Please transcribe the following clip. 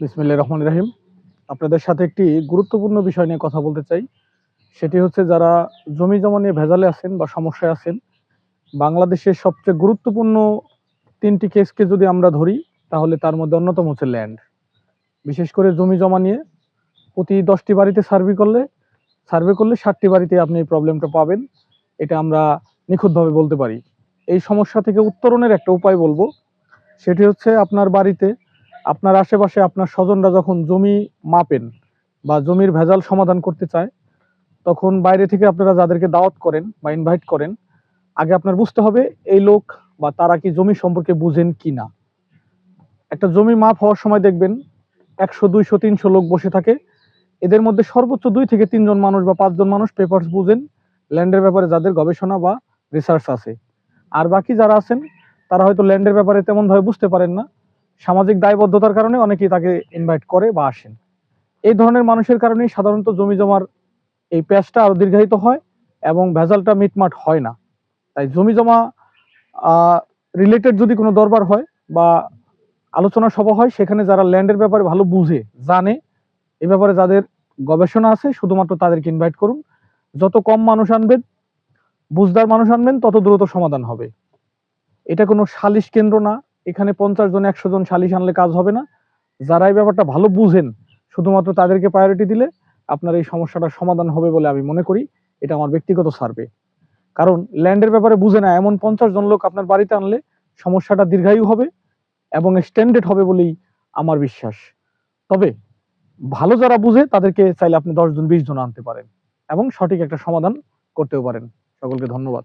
বিসমিল্লাহ রহমান রাহিম। আপনাদের সাথে একটি গুরুত্বপূর্ণ বিষয় নিয়ে কথা বলতে চাই। সেটি হচ্ছে যারা জমি জমা নিয়ে ভেজালে আছেন বা সমস্যায় আছেন, বাংলাদেশের সবচেয়ে গুরুত্বপূর্ণ তিনটি কেসকে যদি আমরা ধরি, তাহলে তার মধ্যে অন্যতম হচ্ছে ল্যান্ড বিশেষ করে জমি জমা নিয়ে প্রতি দশটি বাড়িতে সার্ভে করলে সার্ভে করলে ষাটটি বাড়িতে আপনি এই প্রবলেমটা পাবেন। এটা আমরা নিখুঁতভাবে বলতে পারি। এই সমস্যা থেকে উত্তরণের একটা উপায় বলব। সেটি হচ্ছে আপনার বাড়িতে আপনার আশেপাশে আপনার স্বজনরা যখন জমি মাপেন বা জমির ভেজাল সমাধান করতে চায়, তখন বাইরে থেকে আপনারা যাদেরকে দাওয়াত করেন বা ইনভাইট করেন, আগে আপনার বুঝতে হবে এই লোক বা তারা কি জমি সম্পর্কে বুঝেন কি না। একটা জমি মাপ হওয়ার সময় দেখবেন একশো, দুইশো, তিনশো লোক বসে থাকে। এদের মধ্যে সর্বোচ্চ দুই থেকে তিনজন মানুষ বা পাঁচজন মানুষ পেপারস বুঝেন, ল্যান্ডের ব্যাপারে যাদের গবেষণা বা রিসার্চ আছে। আর বাকি যারা আছেন, তারা হয়তো ল্যান্ডের ব্যাপারে তেমনভাবে বুঝতে পারেন না। সামাজিক দায়বদ্ধতার কারণে অনেকেই তাকে ইনভাইট করে বা আসেন। এই ধরনের মানুষের কারণেই সাধারণত জমি জমার এই প্যাচটা আরও দীর্ঘায়িত হয় এবং ভেজালটা মিটমাট হয় না। তাই জমি জমা রিলেটেড যদি কোনো দরবার হয় বা আলোচনা সভা হয়, সেখানে যারা ল্যান্ডের ব্যাপারে ভালো বুঝে, জানে, এ ব্যাপারে যাদের গবেষণা আছে, শুধুমাত্র তাদেরকে ইনভাইট করুন। যত কম মানুষ আনবেন, বুঝদার মানুষ আনবেন, তত দ্রুত সমাধান হবে। এটা কোনো সালিশ কেন্দ্র না। এখানে পঞ্চাশ জন, একশো জন সালিশ আনলে কাজ হবে না। যারা এই ব্যাপারটা ভালো বুঝেন, শুধুমাত্র তাদেরকে প্রায়োরিটি দিলে আপনার এই সমস্যাটা সমাধান হবে বলে আমি মনে করি। এটা আমার ব্যক্তিগত সার্ভে কারণ ল্যান্ডের ব্যাপারে বুঝে না, এমন পঞ্চাশ জন লোক আপনার বাড়িতে আনলে সমস্যাটা দীর্ঘায়ু হবে এবং এক্সটেন্ডেড হবে বলেই আমার বিশ্বাস। তবে ভালো যারা বুঝে, তাদেরকে চাইলে আপনি দশ জন, বিশ জন আনতে পারেন এবং সঠিক একটা সমাধান করতেও পারেন। সকলকে ধন্যবাদ।